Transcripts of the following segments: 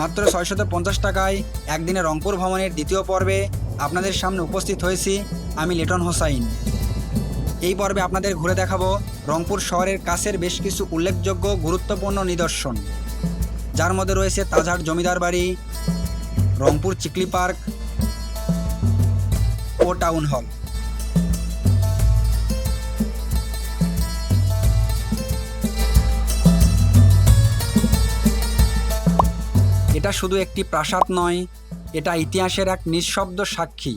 মাত্র ছয়শত পঞ্চাশ টাকায় একদিনে রংপুর ভ্রমণের দ্বিতীয় পর্বে আপনাদের সামনে উপস্থিত হয়েছি আমি লিটন হোসাইন। এই পর্বে আপনাদের ঘুরে দেখাবো রংপুর শহরের কাছের বেশ কিছু উল্লেখযোগ্য গুরুত্বপূর্ণ নিদর্শন। যার মধ্যে রয়েছে তাজহাট জমিদার বাড়ি, রংপুর চিকলি পার্ক ও টাউন হল। এটা শুধু একটি প্রাসাদ নয়, এটা ইতিহাসের এক নিঃশব্দ সাক্ষী,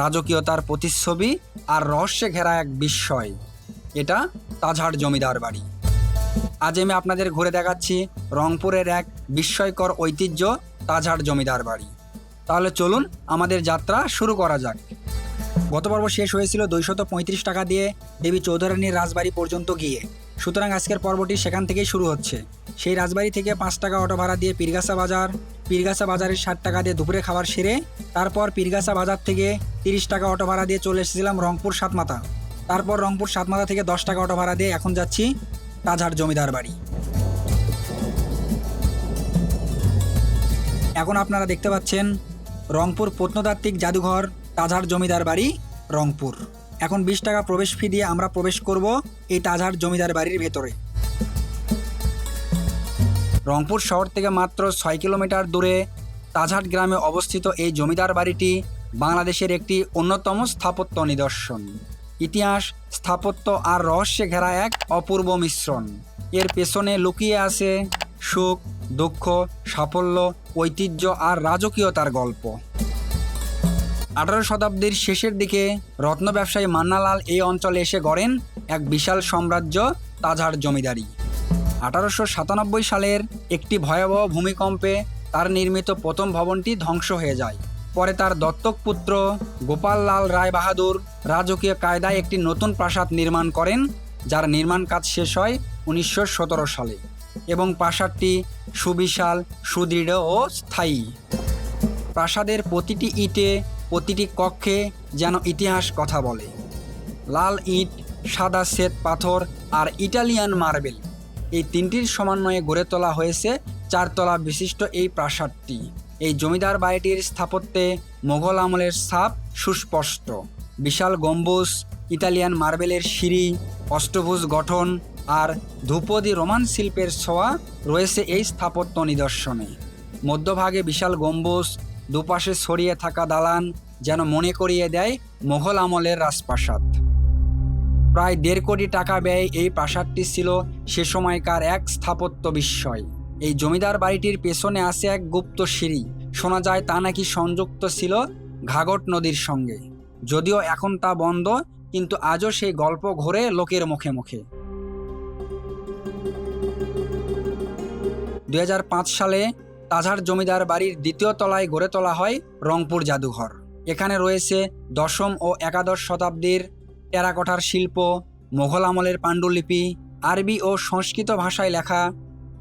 রাজকীয়তার প্রতিচ্ছবি আর রহস্যে ঘেরা এক বিস্ময়। এটা তাজহাট জমিদার বাড়ি। আজ আমি আপনাদের ঘুরে দেখাচ্ছি রংপুরের এক বিস্ময়কর ঐতিহ্য তাজহাট জমিদার বাড়ি। তাহলে চলুন আমাদের যাত্রা শুরু করা যাক। গত পর্ব শেষ হয়েছিল দুইশত পঁয়ত্রিশ টাকা দিয়ে দেবী চৌধুরানীর রাজবাড়ি পর্যন্ত গিয়ে। সুতরাং আজকের পর্বটি সেখান থেকেই শুরু হচ্ছে। সেই রাজবাড়ি থেকে পাঁচ টাকা অটো ভাড়া দিয়ে পীরগাছা বাজার। পীরগাছা বাজারের ষাট টাকা দিয়ে দুপুরে খাবার সেরে তারপর পীরগাছা বাজার থেকে তিরিশ টাকা অটো ভাড়া দিয়ে চলে এসেছিলাম রংপুর সাতমাথা। তারপর রংপুর সাতমাথা থেকে দশ টাকা অটো ভাড়া দিয়ে এখন যাচ্ছি তাজহাট জমিদার বাড়ি। এখন আপনারা দেখতে পাচ্ছেন রংপুর প্রত্নতাত্ত্বিক জাদুঘর তাজহাট জমিদার বাড়ি রংপুর। এখন বিশ টাকা প্রবেশ ফি দিয়ে আমরা প্রবেশ করব এই তাজহাট জমিদার বাড়ির ভেতরে। রংপুর শহর থেকে মাত্র ছয় কিলোমিটার দূরে তাজহাট গ্রামে অবস্থিত এই জমিদার বাড়িটি বাংলাদেশের একটি অন্যতম স্থাপত্য নিদর্শন। ইতিহাস, স্থাপত্য আর রহস্যে ঘেরা এক অপূর্ব মিশ্রণ। এর পেছনে লুকিয়ে আছে সুখ, দুঃখ, সাফল্য, ঐতিহ্য আর রাজকীয়তার গল্প। আঠারো শতাব্দীর শেষের দিকে রত্ন ব্যবসায়ী মান্নালাল এই অঞ্চলে এসে গড়েন এক বিশাল সাম্রাজ্য তাজহাট জমিদারি। আঠারোশো সাতানব্বই সালের একটি ভয়াবহ ভূমিকম্পে তার নির্মিত প্রথম ভবনটি ধ্বংস হয়ে যায়। পরে তার দত্তক পুত্র গোপাল লাল রায় বাহাদুর রাজকীয় কায়দায় একটি নতুন প্রাসাদ নির্মাণ করেন, যার নির্মাণ কাজ শেষ হয় উনিশশো সতেরো সালে এবং প্রাসাদটি সুবিশাল, সুদৃঢ় ও স্থায়ী। প্রাসাদের প্রতিটি ইটে প্রতিটি কক্ষে যেন ইতিহাস কথা বলে। লাল ইট, সাদা শ্বেত পাথর আর ইটালিয়ান মার্বেল এই তিনটির সমন্বয়ে গড়ে তোলা হয়েছে চারতলা বিশিষ্ট এই প্রাসাদটি। এই জমিদার বাড়িটির স্থাপত্যে মোগল আমলের ছাপ সুস্পষ্ট। বিশাল গম্বুজ, ইতালিয়ান মার্বেলের সিঁড়ি অষ্টভুজ গঠন আর ধ্রুপদী রোমান শিল্পের ছোঁয়া রয়েছে এই স্থাপত্য নিদর্শনে। মধ্যভাগে বিশাল গম্বুজ, দুপাশে ছড়িয়ে থাকা দালান যেন মনে করিয়ে দেয় মোঘল আমলের রাজপ্রাসাদ। প্রায় দেড় কোটি টাকা ব্যয় এই প্রাসাদটি ছিল সে সময়কার এক স্থাপত্য বিস্ময়। এই জমিদার বাড়িটির পেছনে আছে এক গুপ্ত সিঁড়ি। শোনা যায় তা নাকি সংযুক্ত ছিল ঘাগট নদীর সঙ্গে। যদিও এখন তা বন্ধ, কিন্তু আজও সেই গল্প ঘোরে লোকের মুখে মুখে। দু হাজার পাঁচ সালে তাজার জমিদার বাড়ির দ্বিতীয় তলায় গড়ে তোলা হয় রংপুর জাদুঘর। এখানে রয়েছে দশম ও একাদশ শতাব্দীর টেরাকোটার শিল্প, মোঘল আমলের পাণ্ডুলিপি, আরবি ও সংস্কৃত ভাষায় লেখা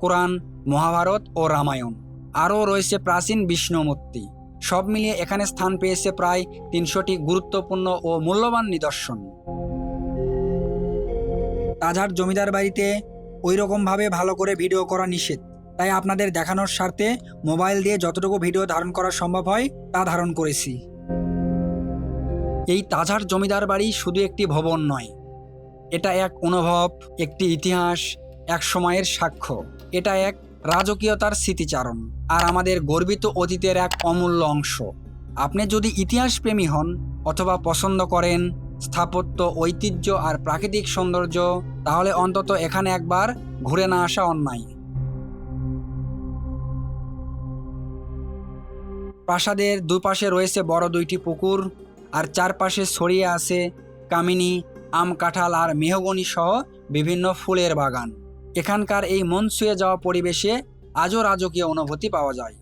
কোরআন, মহাভারত ও রামায়ণ। আরও রয়েছে প্রাচীন বিষ্ণু মূর্তি সব মিলিয়ে এখানে স্থান পেয়েছে প্রায় তিনশোটি গুরুত্বপূর্ণ ও মূল্যবান নিদর্শন। তাজহাট জমিদার বাড়িতে ওই রকমভাবে ভালো করে ভিডিও করা নিষেধ। তাই আপনাদের দেখানোর স্বার্থে মোবাইল দিয়ে যতটুকু ভিডিও ধারণ করা সম্ভব হয় তা ধারণ করেছি। এই তাজার জমিদার বাড়ি শুধু একটি ভবন নয়। এটা এক অনুভব, একটি ইতিহাস, এক সময়ের সাক্ষ্য। এটা এক রাজকীয়তার স্মৃতিচারণ আর আমাদের গর্বিত অতীতের এক অমূল্য অংশ। আপনি যদি ইতিহাস প্রেমী হন অথবা পছন্দ করেন স্থাপত্য, ঐতিহ্য আর প্রাকৃতিক সৌন্দর্য, তাহলে অন্তত এখানে একবার ঘুরে না আসা অন্যায়। প্রাসাদের দুপাশে রয়েছে বড় দুইটি পুকুর আর চারপাশে ছড়িয়ে আছে কামিনী, আম কাঁঠাল আর মেহগনি সহ বিভিন্ন ফুলের বাগান। এখানকার এই মন ছুঁয়ে যাওয়া পরিবেশে আজও রাজকীয় অনুভূতি পাওয়া যায়।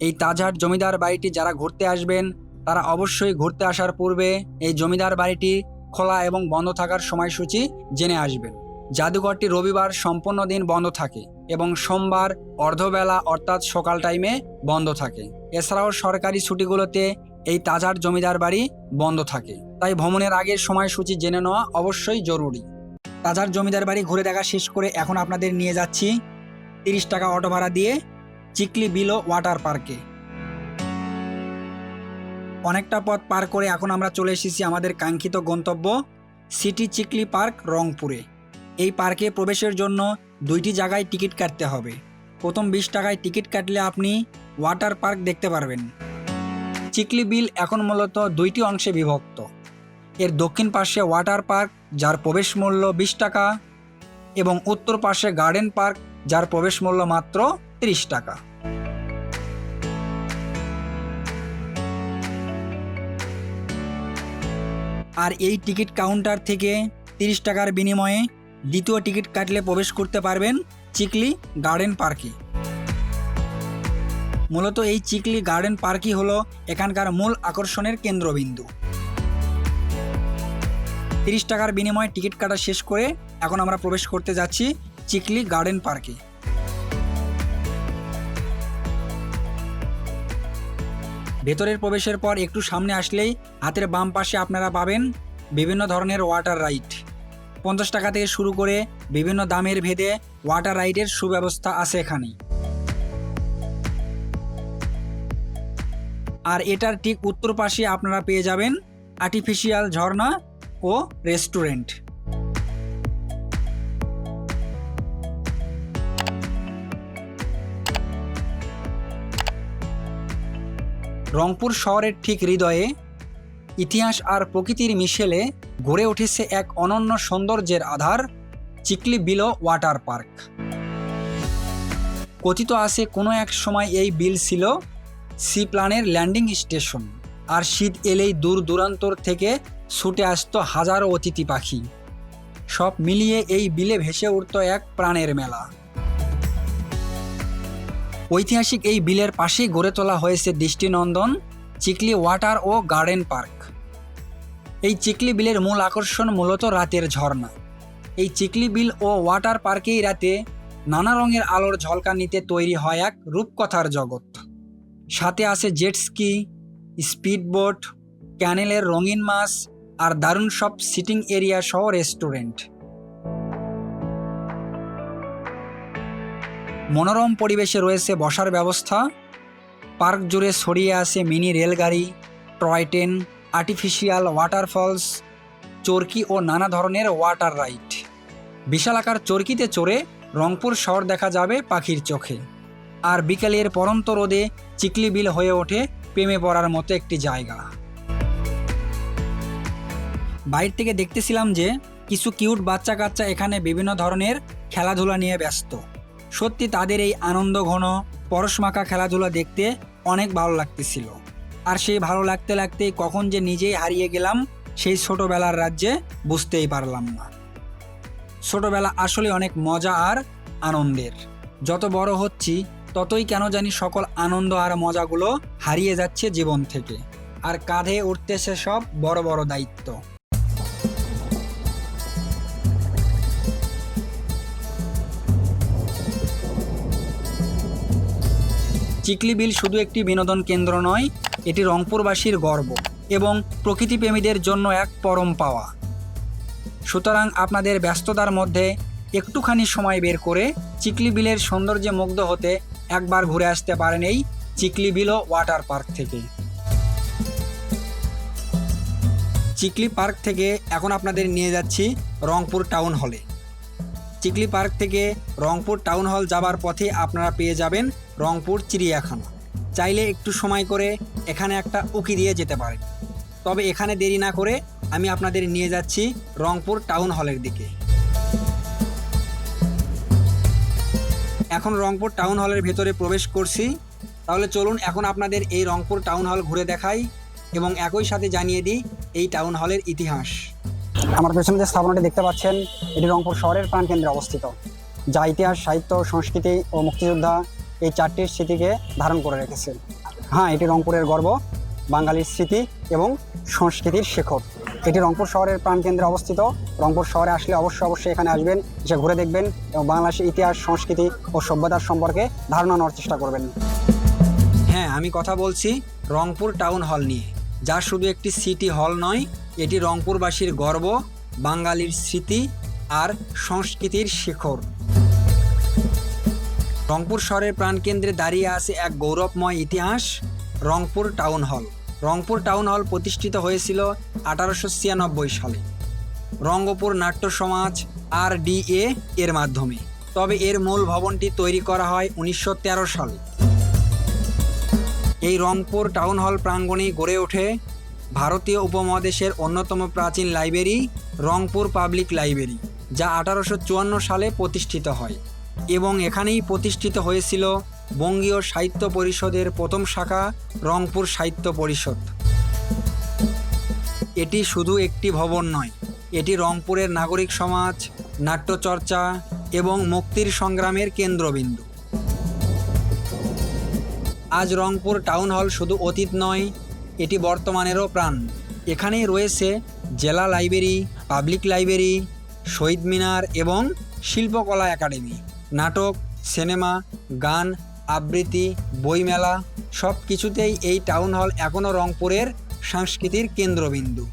এই তাজহাট জমিদার বাড়িটি যারা ঘুরতে আসবেন, তারা অবশ্যই ঘুরতে আসার পূর্বে এই জমিদার বাড়িটি খোলা এবং বন্ধ থাকার সময়সূচি জেনে আসবেন। জাদুঘরটি রবিবার সম্পূর্ণ দিন বন্ধ থাকে এবং সোমবার অর্ধবেলা অর্থাৎ সকাল টাইমে বন্ধ থাকে। এছাড়াও সরকারি ছুটিগুলোতে এই তাজার জমিদার বাড়ি বন্ধ থাকে। তাই ভ্রমণের আগের সময়সূচি জেনে নেওয়া অবশ্যই জরুরি। তাজার জমিদার বাড়ি ঘুরে দেখা শেষ করে এখন আপনাদের নিয়ে যাচ্ছি তিরিশ টাকা অটো ভাড়া দিয়ে চিকলি বিলো ওয়াটার পার্কে। অনেকটা পথ পার করে এখন আমরা চলে এসেছি আমাদের কাঙ্ক্ষিত গন্তব্য সিটি চিকলি পার্ক রংপুরে। এই পার্কে প্রবেশের জন্য দুইটি জায়গায় টিকিট কাটতে হবে। প্রথম বিশ টাকায় টিকিট কাটলে আপনি ওয়াটার পার্ক দেখতে পারবেন। চিকলি বিল এখন মূলত দুইটি অংশে বিভক্ত। এর দক্ষিণ পাশে ওয়াটার পার্ক, যার প্রবেশ মূল্য বিশ টাকা, এবং উত্তর পাশে গার্ডেন পার্ক, যার প্রবেশ মূল্য মাত্র তিরিশ টাকা। আর এই টিকিট কাউন্টার থেকে তিরিশ টাকার বিনিময়ে দ্বিতীয় টিকিট কাটলে প্রবেশ করতে পারবেন চিকলি গার্ডেন পার্কে। মূলত এই চিকলি গার্ডেন পার্কই হলো এখানকার মূল আকর্ষণের কেন্দ্রবিন্দু। তিরিশ টাকার বিনিময়ে টিকিট কাটা শেষ করে এখন আমরা প্রবেশ করতে যাচ্ছি চিকলি গার্ডেন পার্কে। ভেতরের প্রবেশের পর একটু সামনে আসলেই হাতের বাম পাশে আপনারা পাবেন বিভিন্ন ধরনের ওয়াটার রাইড। পঞ্চাশ টাকা থেকে শুরু করে বিভিন্ন দামের ভেদে ওয়াটার রাইডের সুব্যবস্থা আছে এখানে। আর এটার ঠিক উত্তর পাশে আপনারা পেয়ে যাবেন আর্টিফিশিয়াল ঝর্ণা ও রেস্টুরেন্ট রংপুর শহরের ঠিক হৃদয়ে ইতিহাস আর প্রকৃতির মিশেলে গড়ে উঠেছে এক অনন্য সৌন্দর্যের আধার, চিকলি বিলো ওয়াটার পার্ক। কথিত আছে, কোনো এক সময় এই বিল ছিল সি প্লানের ল্যান্ডিং স্টেশন, আর শীত এলেই দূর দূরান্তর থেকে ছুটে আসতো হাজারো অতিথি পাখি। সব মিলিয়ে এই বিলে ভেসে উঠত এক প্রাণের মেলা। ঐতিহাসিক এই বিলের পাশেই গড়ে তোলা হয়েছে দৃষ্টিনন্দন, চিকলি ওয়াটার ও গার্ডেন পার্ক। এই চিকলি বিলের মূল আকর্ষণ মূলত রাতের ঝর্ণা। এই চিকলি বিল ও ওয়াটার পার্কেই রাতে নানা রঙের আলোর ঝলকানিতে তৈরি হয় এক রূপকথার জগৎ। সাথে আছে জেট স্কি, স্পিডবোট, ক্যানেলের রঙিন মাছ আর দারুণ সব সিটিং এরিয়া সহ রেস্টুরেন্ট। মনোরম পরিবেশে রয়েছে বসার ব্যবস্থা। পার্ক জুড়ে ছড়িয়ে আছে মিনি রেলগাড়ি, টয় ট্রেন আর্টিফিশিয়াল ওয়াটারফলস চরকি ও নানা ধরনের ওয়াটার রাইড বিশালাকার চরকিতে চড়ে রংপুর শহর দেখা যাবে পাখির চোখে। আর বিকেলের পরন্ত রোদে চিকলি বিল হয়ে ওঠে প্রেমে পড়ার মতো একটি জায়গা। বাইরে থেকে দেখতেছিলাম যে কিছু কিউট বাচ্চা কাচ্চা এখানে বিভিন্ন ধরনের খেলাধুলা নিয়ে ব্যস্ত। সত্যি তাদের এই আনন্দ ঘন পরশমাখা খেলাধুলা দেখতে অনেক ভালো লাগতেছিল। আর সেই ভালো লাগতে লাগতেই কখন যে নিজেই হারিয়ে গেলাম, সেই ছোটোবেলার রাজ্যে বুঝতেই পারলাম না। ছোটোবেলা আসলে অনেক মজা আর আনন্দের। যত বড় হচ্ছি, ততই কেন জানি সকল আনন্দ আর মজাগুলো হারিয়ে যাচ্ছে জীবন থেকে। আর কাঁধে উঠতেছে সব বড় বড় দায়িত্ব। চিকলি বিল শুধু একটি বিনোদন কেন্দ্র নয়, এটি রংপুরবাসীর গর্ব এবং প্রকৃতিপ্রেমীদের জন্য এক পরম পাওয়া। সুতরাং আপনাদের ব্যস্ততার মধ্যে একটুখানি সময় বের করে চিকলি বিলের সৌন্দর্যে মুগ্ধ হতে একবার ঘুরে আসতে পারেন এই চিকলি বিলো ওয়াটার পার্ক থেকে। চিকলি পার্ক থেকে এখন আপনাদের নিয়ে যাচ্ছি রংপুর টাউন হলে। চিকলি পার্ক থেকে রংপুর টাউন হল যাবার পথে আপনারা পেয়ে যাবেন রংপুর চিড়িয়াখানা। চাইলে একটু সময় করে এখানে একটা উকি দিয়ে যেতে পারেন। তবে এখানে দেরি না করে আমি আপনাদের নিয়ে যাচ্ছি রংপুর টাউন হলের দিকে। এখন রংপুর টাউন হলের ভেতরে প্রবেশ করছি। তাহলে চলুন এখন আপনাদের এই রংপুর টাউন হল ঘুরে দেখাই এবং একই সাথে জানিয়ে দিই এই টাউন হলের ইতিহাস। আমার পেছনে যে স্থাপনাটি দেখতে পাচ্ছেন, এটি রংপুর শহরের প্রাণকেন্দ্রে অবস্থিত। যা ইতিহাস, সাহিত্য, সংস্কৃতি ও মুক্তিযোদ্ধা এই চারটির স্মৃতিকে ধারণ করে রেখেছে। হ্যাঁ এটি রংপুরের গর্ব, বাঙালির স্মৃতি এবং সংস্কৃতির শেখর। এটি রংপুর শহরের প্রাণকেন্দ্রে অবস্থিত। রংপুর শহরে আসলে অবশ্যই অবশ্যই এখানে আসবেন, এসে ঘুরে দেখবেন এবং বাংলাদেশের ইতিহাস, সংস্কৃতি ও সভ্যতার সম্পর্কে ধারণা নেওয়ার চেষ্টা করবেন। হ্যাঁ আমি কথা বলছি রংপুর টাউন হল নিয়ে। যা শুধু একটি সিটি হল নয়, এটি রংপুরবাসীর গর্ব, বাঙালির স্মৃতি আর সংস্কৃতির শিখর। রংপুর শহরের প্রাণকেন্দ্রে দাঁড়িয়ে আছে এক গৌরবময় ইতিহাস, Rangpur town hall. Rangpur town hall প্রতিষ্ঠিত হয়েছিল আঠারোশো ছিয়ানব্বই সালে। রঙ্গপুর নাট্য সমাজ আর ডিএ এর মাধ্যমে। তবে এর মূল ভবনটি তৈরি করা হয় উনিশশো তেরো সালে। এই রংপুর টাউন হল প্রাঙ্গণে গড়ে ওঠে ভারতীয় উপমহাদেশের অন্যতম প্রাচীন লাইব্রেরি, রংপুর পাবলিক লাইব্রেরি, যা আঠারোশো চুয়ান্ন সালে প্রতিষ্ঠিত হয়। এবং এখানেই প্রতিষ্ঠিত হয়েছিল বঙ্গীয় সাহিত্য পরিষদের প্রথম শাখা, রংপুর সাহিত্য পরিষদ। এটি শুধু একটি ভবন নয়, এটি রংপুরের নাগরিক সমাজ, নাট্যচর্চা এবং মুক্তির সংগ্রামের কেন্দ্রবিন্দু। আজ রংপুর টাউন হল শুধু অতীত নয়, এটি বর্তমানেরও প্রাণ। এখানেই রয়েছে জেলা লাইব্রেরি, পাবলিক লাইব্রেরি, শহীদ মিনার এবং শিল্পকলা একাডেমি। নাটক, সিনেমা, গান, আবৃত্তি, বইমেলা সব কিছুতেই এই টাউন হল এখনও রংপুরের সংস্কৃতির কেন্দ্রবিন্দু।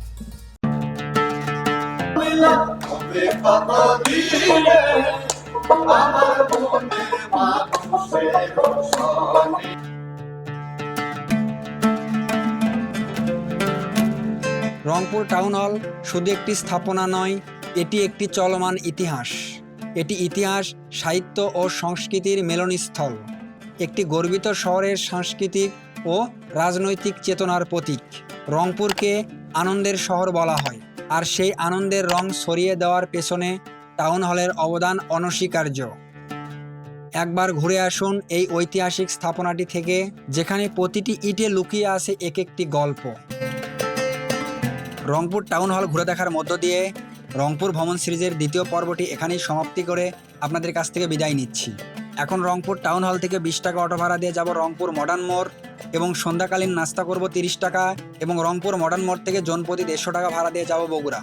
রংপুর টাউন হল শুধু একটি স্থাপনা নয়, এটি একটি চলমান ইতিহাস। এটি ইতিহাস, সাহিত্য ও সংস্কৃতির মিলনস্থল। একটি গর্বিত শহরের সাংস্কৃতিক ও রাজনৈতিক চেতনার প্রতীক। রংপুরকে আনন্দের শহর বলা হয়, আর সেই আনন্দের রং ছড়িয়ে দেওয়ার পেছনে টাউন হলের অবদান অনস্বীকার্য। একবার ঘুরে আসুন এই ঐতিহাসিক স্থাপনাটি থেকে, যেখানে প্রতিটি ইটে লুকিয়ে আছে এক একটি গল্প। রংপুর টাউন হল ঘুরে দেখার মধ্য দিয়ে রংপুর ভ্রমণ সিরিজের দ্বিতীয় পর্বটি এখানেই সমাপ্তি করে আপনাদের কাছ থেকে বিদায় নিচ্ছি। এখন রংপুর টাউন হল থেকে বিশ টাকা অটো ভাড়া দিয়ে যাব রংপুর মডার্ন মোড় এবং সন্ধ্যাকালীন নাস্তা করব তিরিশ টাকা এবং রংপুর মডার্ন মোড় থেকে জনপ্রতি দেড়শো টাকা ভাড়া দিয়ে যাব বগুড়া।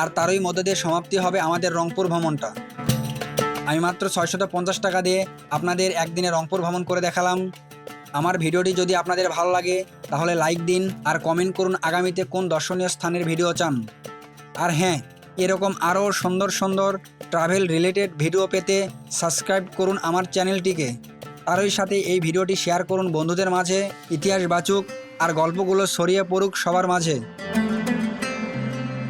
আর তারই মধ্য দিয়ে সমাপ্তি হবে আমাদের রংপুর ভ্রমণটা। আমি মাত্র ছয়শত পঞ্চাশ টাকা দিয়ে আপনাদের একদিনে রংপুর ভ্রমণ করে দেখালাম। আমার ভিডিওটি যদি আপনাদের ভালো লাগে, তাহলে লাইক দিন আর কমেন্ট করুন আগামীতে কোন দর্শনীয় স্থানের ভিডিও চান। আর হ্যাঁ এরকম আরও সুন্দর সুন্দর ট্রাভেল রিলেটেড ভিডিও পেতে সাবস্ক্রাইব করুন আমার চ্যানেলটিকে তারই সাথে এই ভিডিওটি শেয়ার করুন বন্ধুদের মাঝে, ইতিহাস বাচুক আর গল্পগুলো ছড়িয়ে পড়ুক সবার মাঝে।